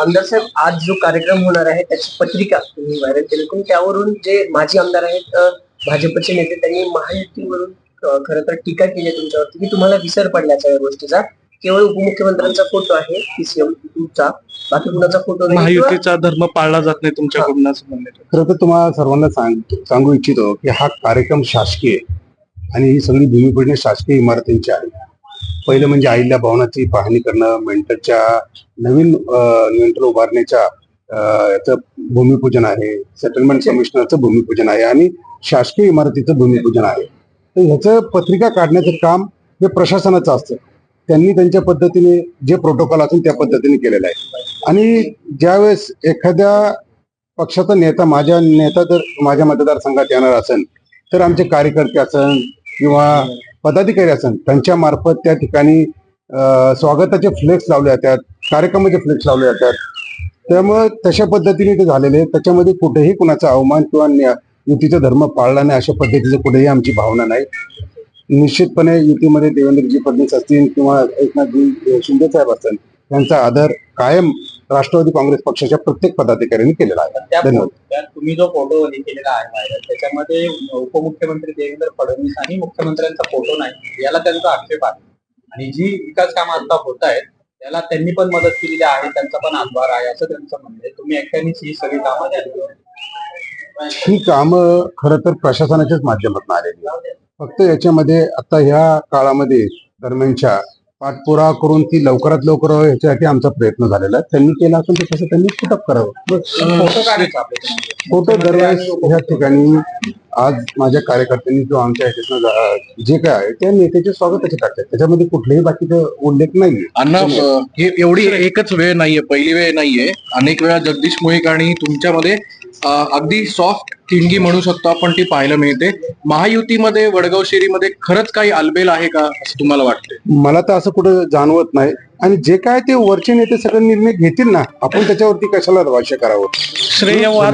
आमदार साहेब आज जो कार्यक्रम होणार आहे त्याची पत्रिका तुम्ही व्हायरल केली. होती त्यावरून जे माजी आमदार आहेत भाजपचे नेते त्यांनी महायुतीवरून खरं तर टीका केली आहे तुमच्यावरती की तुम्हाला विसर पडल्याचा या गोष्टीचा. केवळ उपमुख्यमंत्र्यांचा फोटो आहे पीसीएम चा बाकी कुणाचा फोटो महायुतीचा धर्म पाळला जात नाही तुमच्याकडून आहे. खरं तर तुम्हाला सर्वांना सांग सांगू इच्छितो की हा कार्यक्रम शासकीय. आणि ही सगळी भूमिपूजन शासकीय इमारतींची आहे. पहिलं म्हणजे अहिल्या भवनाची पाहणी करणं मेंटलच्या नवीन मेंटल उभारण्याच्या याचं भूमिपूजन आहे. सेटलमेंट कमिशनरचं भूमिपूजन आहे आणि शासकीय इमारतीचं भूमिपूजन आहे. तर ह्याचं पत्रिका काढण्याचं काम हे प्रशासनाचं असतं. त्यांनी त्यांच्या पद्धतीने जे प्रोटोकॉल असेल त्या पद्धतीने केलेलं आहे. आणि ज्यावेळेस एखाद्या पक्षाचा नेता माझ्या नेता जर माझ्या मतदारसंघात येणार असेल तर आमचे कार्यकर्ते असन किंवा पदाधिकारी असन त्यांच्या मार्फत त्या ठिकाणी स्वागताचे फ्लेक्स लावले जातात कार्यक्रमाचे फ्लेक्स लावले जातात त्यामुळे तशा पद्धतीने ते झालेले आहे. त्याच्यामध्ये कुठेही कुणाचा अवमान किंवा युतीचा धर्म पाळला नाही अशा पद्धतीचं कुठेही आमची भावना नाही निश्चितपणे युतीमध्ये देवेंद्रजी फडणवीस असतील किंवा एकनाथजी शिंदे साहेब असतील त्यांचा आदर कायम राष्ट्रवादी काँग्रेस पक्षाच्या प्रत्येक पदाधिकाऱ्यांनी केलेला आहे धन्यवाद. त्यात तुम्ही जो फोटो हे केलेला आहे व्हायरल त्याच्यामध्ये उपमुख्यमंत्री देवेंद्र फडणवीस आणि मुख्यमंत्र्यांचा फोटो नाही याला त्यांचा आक्षेप आहे. आणि जी विकास कामं आता होत आहेत त्याला त्यांनी पण मदत केलेली आहे त्यांचा पण हातभार आहे असं त्यांचं म्हणणं आहे. तुम्ही एकट्यानेच ही सगळी कामं केली. ही कामं खर तर प्रशासनाच्याच माध्यमातून आलेली फक्त याच्यामध्ये आता ह्या काळामध्ये दरम्यानच्या पाठपुरा करून ती लवकरात लवकर याच्यासाठी आमचा प्रयत्न झालेला आहे. त्यांनी केला असेल तर तसं त्यांनी पुटअप करावं. फोटो दरवेळेस ह्या ठिकाणी आज माझ्या कार्यकर्त्यांनी जो आमच्या ह्याच्यातनं जे काय आहे त्या नेत्याचे स्वागताचे टाकतात त्याच्यामध्ये कुठलेही बाकीचा उल्लेख नाहीये. अण्णा हे एवढी एकच वेळ नाहीये पहिली वेळ नाहीये. अनेक वेळा जगदीश मुळीक आणि तुमच्यामध्ये अगदी सॉफ्ट किंडगी म्हणू शकतो आपण ती पाहायला मिळते. महायुतीमध्ये वडगाव शेरीमध्ये खरंच काही अलबेल आहे का असं तुम्हाला वाटतंय? मला तर असं कुठं जाणवत नाही. आणि जे काय ते वरचे नेते सगळे निर्णय घेतील ना आपण त्याच्यावरती कशाला भाष्य करावं? श्रेयवाद